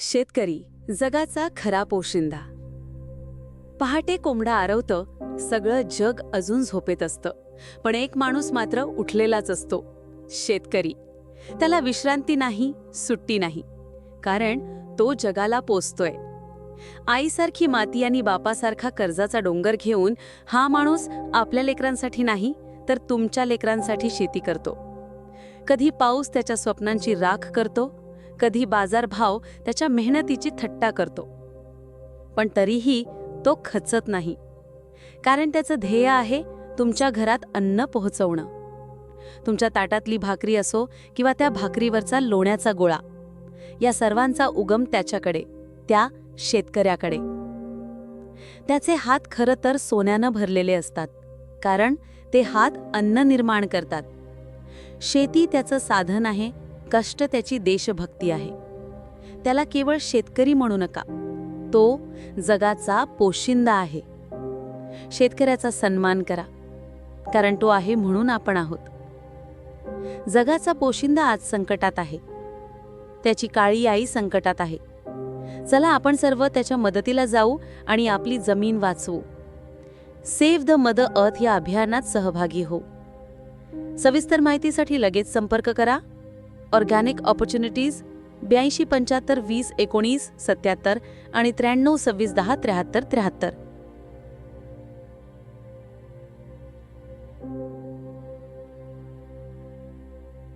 शेतकरी जगाचा खरा पोशिंदा. पहाटे कोंबडा आरवतं सगळं जग अजून झोपेत असतं. पण एक माणूस मात्र उठलेलाच असतो. शेतकरी. त्याला विश्रांती नाही सुट्टी नाही. कारण तो जगाला पोचतोय आईसारखी माती आणि बापासारखा कर्जाचा डोंगर घेऊन हा माणूस आपल्या लेकरांसाठी नाही तर तुमच्या लेकरांसाठी शेती करतो. कधी पाऊस त्याच्या स्वप्नांची राख करतो कधी बाजारभाव त्याच्या मेहनतीची थट्टा करतो. पण तरीही तो खचत नाही. कारण त्याचं ध्येय आहे तुमच्या घरात अन्न पोहोचवणं. तुमच्या ताटातली भाकरी असो किंवा त्या भाकरीवरचा लोण्याचा गोळा. या सर्वांचा उगम त्याच्याकडे त्या शेतकऱ्याकडे. त्याचे हात खरं तर सोन्यानं भरलेले असतात. कारण ते हात अन्न निर्माण करतात. शेती त्याचं साधन आहे कष्ट त्याची देशभक्ती आहे. त्याला केवळ शेतकरी म्हणू नका. तो जगाचा पोशिंदा आहे. शेतकऱ्याचा सन्मान करा. कारण तो आहे म्हणून आपण आहोत. जगाचा पोशिंदा आज संकटात आहे. त्याची काळी आई संकटात आहे. चला आपण सर्व त्याच्या मदतीला जाऊ आणि आपली जमीन वाचवू. सेव्ह द मदर अर्थ या अभियानात सहभागी हो सविस्तर माहितीसाठी लगेच संपर्क करा. ऑर्गॅनिक ऑपॉर्च्युनिटीज ब्याऐंशी पंच्याहत्तर वीस एकोणीस सत्याहत्तर आणि त्र्याण्णव सव्वीस दहा त्र्याहत्तर त्र्याहत्तर.